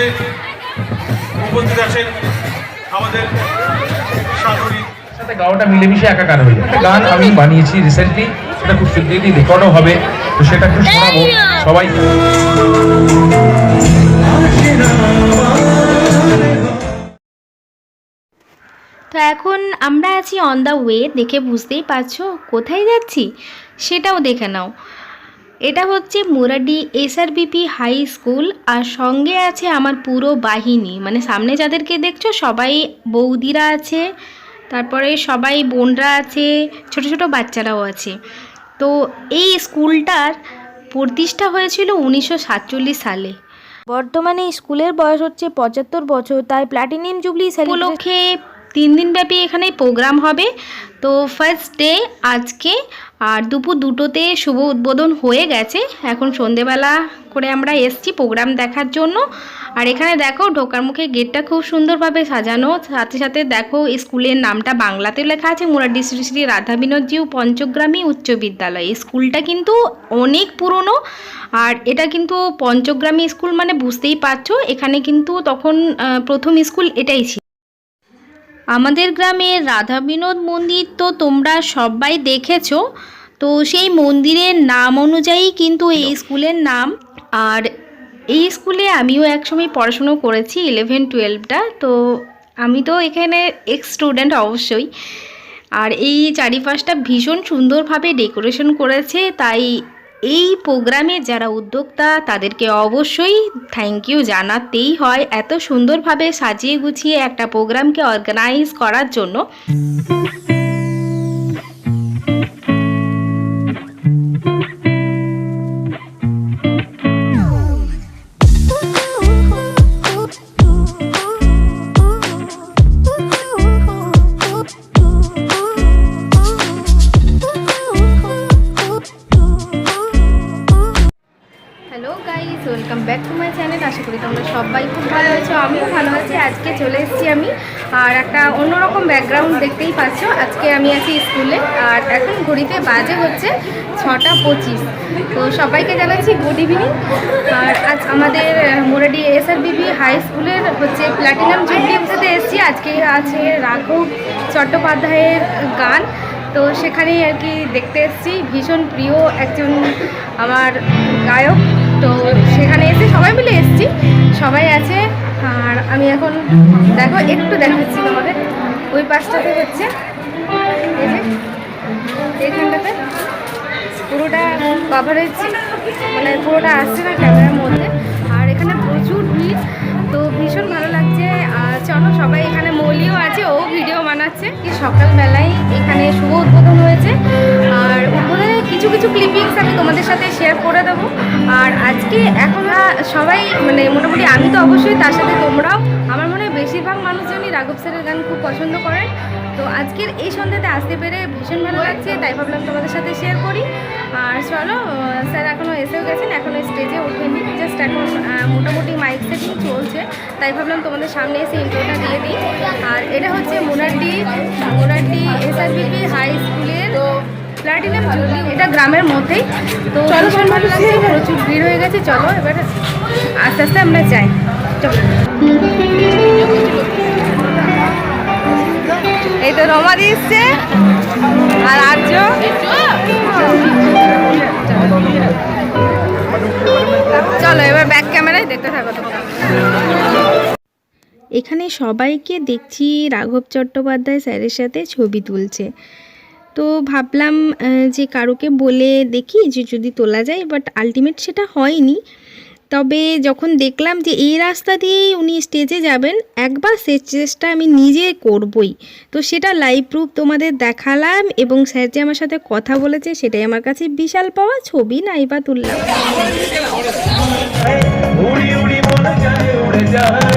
মধ্যে উপস্থিত আছেন আমাদের সাথে গাওয়াটা মিলেমিশে একাকার হয়ে একটা গান আমি বানিয়েছি রিসেন্টলি সেটা খুব শিগগিরই রেকর্ডও হবে তো সেটা একটু শোনাবো সবাই। তো এখন আমরা আছি অন দ্য ওয়ে দেখে বুঝতেই পারছ কোথায় যাচ্ছি? সেটাও দেখে নাও। এটা হচ্ছে মুরাডি এসআরবিপি হাই স্কুল আর সঙ্গে আছে আমার পুরো বাহিনী। মানে সামনে যাদেরকে দেখছ সবাই বৌদিরা আছে তারপরে সবাই বোনরা আছে ছোট ছোট বাচ্চারাও আছে। তো এই স্কুলটার প্রতিষ্ঠা হয়েছিল উনিশশো সাতচল্লিশ সালে। বর্তমানে স্কুলের বয়স হচ্ছে পঁচাত্তর বছর তাই প্ল্যাটিনিয়াম জুবলি উপলক্ষে তিন দিন ব্যাপী এখানে প্রোগ্রাম হবে। তো ফার্স্ট ডে আজকে আর দুপুর দুটোতে শুভ উদ্বোধন হয়ে গেছে। এখন সন্ধেবেলা করে আমরা এসছি প্রোগ্রাম দেখার জন্য। আর এখানে দেখো, ঢোকার মুখে গেটটা খুব সুন্দরভাবে সাজানো। সাথে সাথে দেখো, স্কুলের নামটা বাংলাতেও লেখা আছে। মুরাড্ডি শ্রী শ্রী রাধা বিনোদজিউ পঞ্চগ্রামী উচ্চ বিদ্যালয়। স্কুলটা কিন্তু অনেক পুরনো। আর এটা কিন্তু পঞ্চগ্রামী স্কুল মানে বুঝতেই পারছ, এখানে কিন্তু তখন প্রথম স্কুল এটাই ছিল। আমাদের গ্রামের রাধা বিনোদ মন্দির তো তোমরা সবাই দেখেছ। তো সেই মন্দিরের নাম অনুযায়ী কিন্তু এই স্কুলের নাম। আর এই স্কুলে আমিও একসময় পড়াশুনো করেছি ইলেভেন টুয়েলভটা তো আমি তো এখানে এক্স স্টুডেন্ট অবশ্যই। আর এই চারিপাশটা ভীষণ সুন্দরভাবে ডেকোরেশন করেছে তাই এই প্রোগ্রামে যারা উদ্যোক্তা, তাদেরকে অবশ্যই থ্যাংক ইউ জানাতেই হয় এত সুন্দরভাবে সাজিয়ে গুছিয়ে একটা প্রোগ্রামকে অর্গানাইজ করার জন্য। আশা করি তোমরা সবাই খুব ভালো আছো, আমিও ভালো আছি, আজকে চলে এসেছি আমি। আর একটা অন্যরকম ব্যাকগ্রাউন্ড দেখতেই পাচ্ছ, আজকে আমি আছি স্কুলে, আর এখন ঘড়িতে বাজে হচ্ছে ছটা পঁচিশ। তো সবাইকে জানাচ্ছি গুড ইভিনিং আর আজ আমাদের মোরাডি এসআরবিবি হাই স্কুলের হচ্ছে প্ল্যাটিনাম জুবলি অফিসেতে এসেছি। আজকে আছে রাঘব চট্টোপাধ্যায়ের গান। তো সেখানেই আর কি দেখতে এসেছি। ভীষণ প্রিয় একজন আমার গায়ক। তো সেখানে এসে সবাই মিলে এসছি। সবাই আছে, আর আমি এখন দেখো, একটু দেখাচ্ছি তোমাদের। ওই পাশটাতে হচ্ছে এইখানটাতে পুরোটা কভারেজ মানে পুরোটা আসছে না ক্যামেরার মধ্যে। এখন সবাই মানে মোটামুটি আমি তো অবশ্যই তার সাথে তোমরাও। আমার মনে হয় বেশিরভাগ মানুষজনই রাঘব স্যারের গান খুব পছন্দ করেন। তো আজকের এই সন্ধ্যাতে আসতে পেরে ভীষণ ভালো লাগছে, তাই ভাবলাম তোমাদের সাথে শেয়ার করি। আর চলো স্যার এখনও এসেও গেছেন, এখনও স্টেজে ওঠেনি জাস্ট এখন মোটামুটি মাইক সেটিং চলছে, তাই ভাবলাম তোমাদের সামনে এসে ইন্ট্রোটা দিয়ে দিই। আর এটা হচ্ছে মোনাড্ডি মোনাড্ডি এসআরবিপি হাই স্কুলের প্লাটিনাম জুবলি এটা গ্রামের মধ্যেই। তো ভীষণ ভালো লাগছে প্রচুর ভিড় হয়ে গেছে চলো এবার আস্তে আস্তে আমরা যাই। চলো। এই তো রমাদি এসছে আর আর্য। চলো এবার ব্যাক ক্যামেরায় দেখতে থাকো এখানে সবাইকে দেখছি রাঘব চট্টোপাধ্যায় স্যারের সাথে ছবি তুলছে। তো ভাবলাম যে কারোকে বলে দেখি যে যদি তোলা যায় বাট আলটিমেট সেটা হয়নি। তবে যখন দেখলাম যে এই রাস্তা দিয়েই উনি স্টেজে যাবেন, একবার সে চেষ্টা আমি নিজে করবই। তো সেটা লাইভ প্রুফ তোমাদের দেখালাম এবং স্যার যে আমার সাথে কথা বলেছে, সেটাই আমার কাছে বিশাল পাওয়া ছবি নাই বা তুললাম। উড়ি উড়ি যায় উড়ে যায়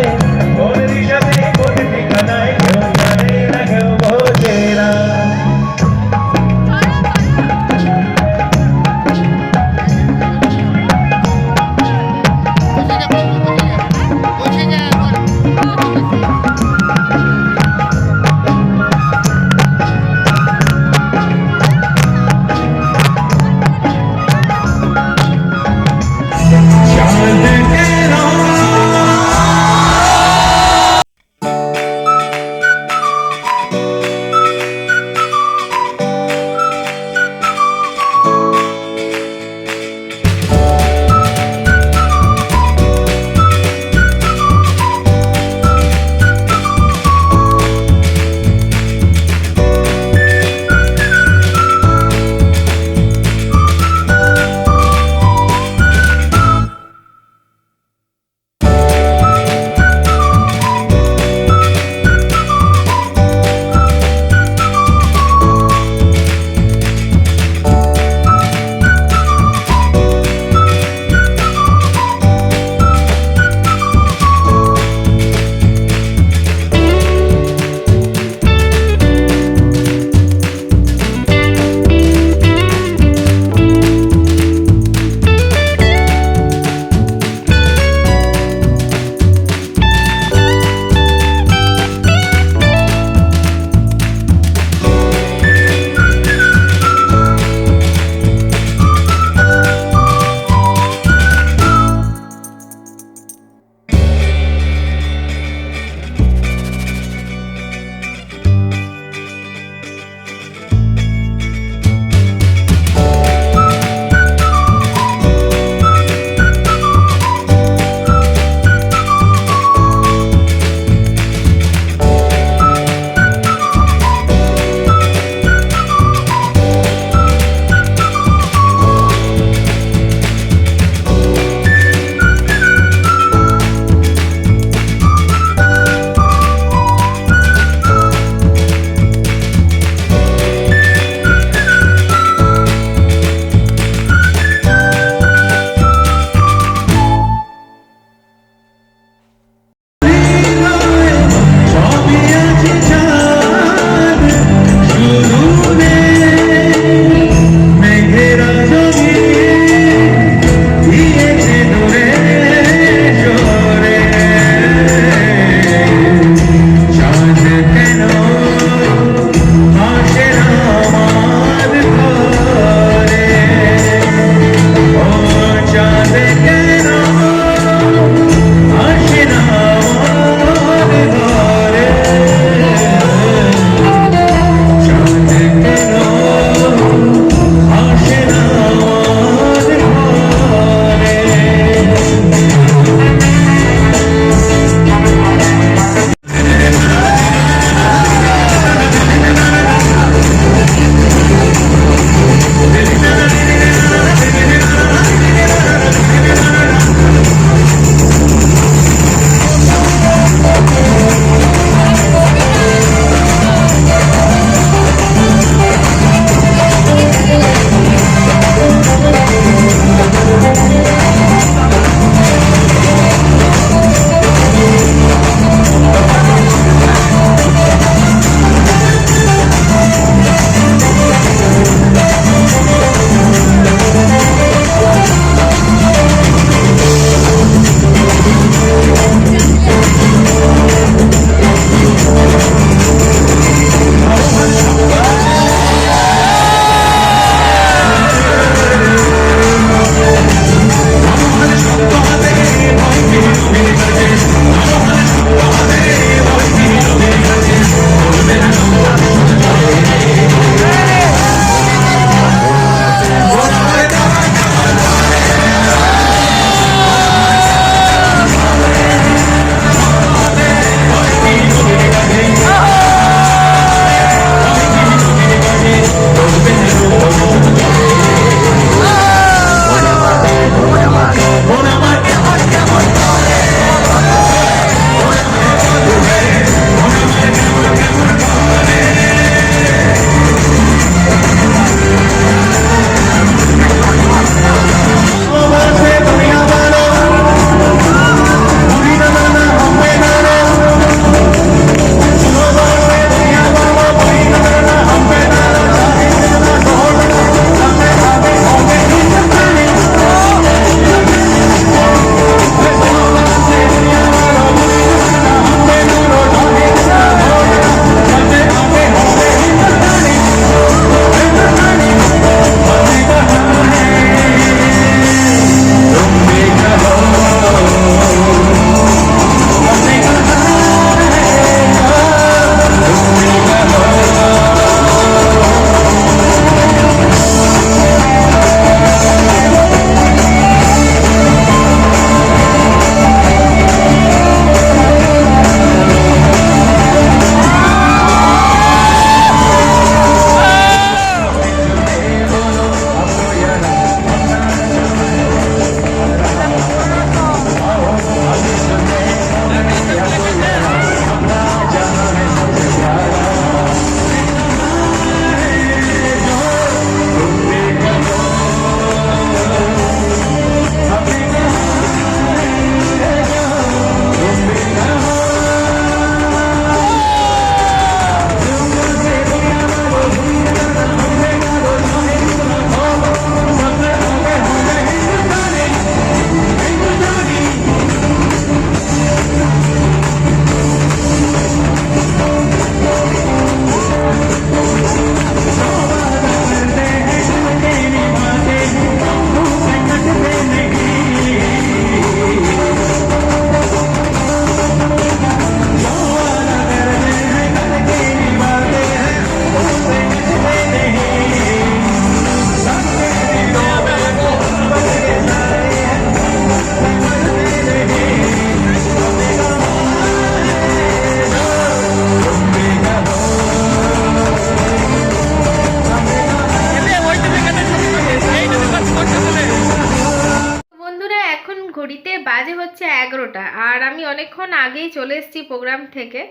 অনেকক্ষণ আগেই চলে এসেছি প্রোগ্রাম থেকে।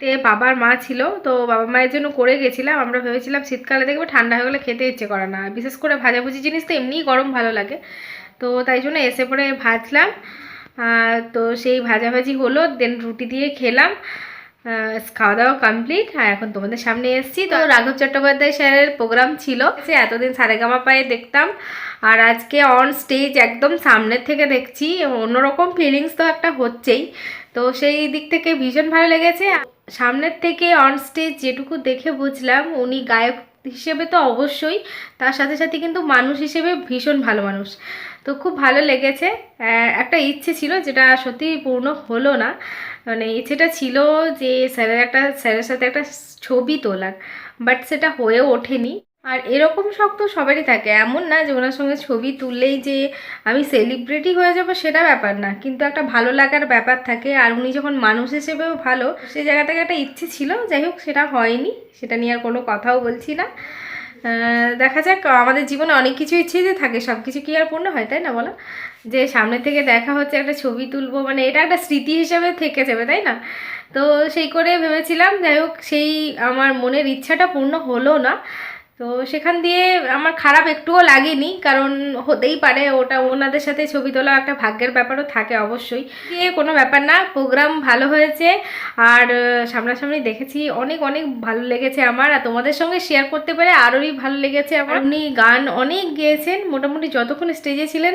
তে বাবার মা ছিল, তো বাবা মায়ের জন্য করে গেছিলাম। আমরা ভেবেছিলাম শীতকালে দেখব ঠান্ডা হয়ে গেলে খেতে ইচ্ছে করে না। বিশেষ করে ভাজাভুজি জিনিস তো এমনিই গরম ভালো লাগে। তো তাই জন্য এসে পরে ভাজলাম। তো সেই ভাজাভাজি হলো দেন রুটি দিয়ে খেলাম। খাওয়া দাওয়া কমপ্লিট আর এখন তোমাদের সামনে এসেছি। তো রাঘব চট্টোপাধ্যায় স্যারের প্রোগ্রাম ছিল। সে এতদিন সারেগামা পায়ে দেখতাম। আর আজকে অন স্টেজ একদম সামনের থেকে দেখছি। অন্যরকম ফিলিংস তো একটা হচ্ছেই। তো সেই দিক থেকে ভীষণ ভালো লেগেছে। সামনের থেকে অন স্টেজ যেটুকু দেখে বুঝলাম, উনি গায়ক হিসেবে তো অবশ্যই, তার সাথে সাথে কিন্তু মানুষ হিসেবে ভীষণ ভালো মানুষ। তো খুব ভালো লেগেছে। একটা ইচ্ছে ছিল যেটা সত্যি পূর্ণ হলো না। মানে ইচ্ছেটা ছিল যে স্যারের একটা, স্যারের সাথে একটা ছবি তোলার বাট সেটা হয়ে ওঠেনি। আর এরকম শখ তো সবারই থাকে। এমন না যে ওনার সঙ্গে ছবি তুললেই যে আমি সেলিব্রিটি হয়ে যাব সেটা ব্যাপার না। কিন্তু একটা ভালো লাগার ব্যাপার থাকে আর উনি যখন মানুষ হিসেবেও ভালো সেই জায়গা থেকে একটা ইচ্ছে ছিল, যাই হোক সেটা হয়নি, সেটা নিয়ে আর কোনো কথাও বলছি না। দেখা যাক, আমাদের জীবনে অনেক কিছু ইচ্ছে যে থাকে সব কিছু কি আর পূর্ণ হয়, তাই না বলো? যে সামনে থেকে দেখা হচ্ছে, একটা ছবি তুলবো মানে এটা একটা স্মৃতি হিসেবে থেকে যাবে, তাই না? তো সেই করে ভেবেছিলাম, যাই হোক, সেই আমার মনের ইচ্ছাটা পূর্ণ হলো না। তো সেখান দিয়ে আমার খারাপ একটুও লাগেনি, কারণ হতেই পারে ওটা ওনাদের সাথে ছবি তোলা একটা ভাগ্যের ব্যাপারও থাকে অবশ্যই। এ কোনো ব্যাপার না প্রোগ্রাম ভালো হয়েছে আর সামনাসামনি দেখেছি অনেক অনেক ভালো লেগেছে আমার আর তোমাদের সঙ্গে শেয়ার করতে পেরে আরোই ভালো লেগেছে আমার। উনি গান অনেক গেয়েছেন, মোটামুটি যতক্ষণ স্টেজে ছিলেন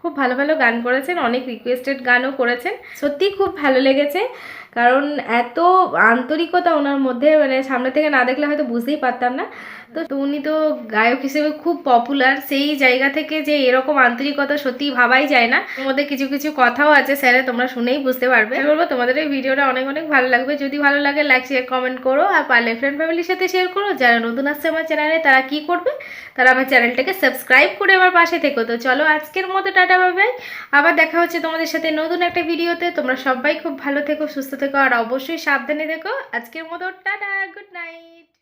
খুব ভালো ভালো গান করেছেন, অনেক রিকোয়েস্টেড গানও করেছেন। সত্যি খুব ভালো লেগেছে, কারণ এত আন্তরিকতা ওনার মধ্যে মানে সামনে থেকে না দেখলে হয়তো বুঝতেই পারতাম না। তো উনি তো গায়ক হিসেবে খুব পপুলার সেই জায়গা থেকে যে এরকম আন্তরিকতা সত্যি ভাবাই যায় না। মধ্যে কিছু কিছু কথাও আছে, স্যারে, তোমরা শুনেই বুঝতে পারবে। আমি বলব, তোমাদের এই ভিডিওটা অনেক অনেক ভালো লাগবে। যদি ভালো লাগে লাইক শেয়ার কমেন্ট করো আর পারলে ফ্রেন্ড ফ্যামিলির সাথে শেয়ার করো। যারা নতুন আসছে আমার চ্যানেলে তারা কি করবে? তারা আমার চ্যানেলটাকে সাবস্ক্রাইব করে আমার পাশে থেকো। তো চলো, আজকের মতো টাটা বাবাই আবার দেখা হচ্ছে তোমাদের সাথে নতুন একটা ভিডিওতে। তোমরা সবাই খুব ভালো থেকো, সুস্থ থেকো, আর অবশ্যই সাবধানে থেকো। আজকের মতো, টাটা গুড নাইট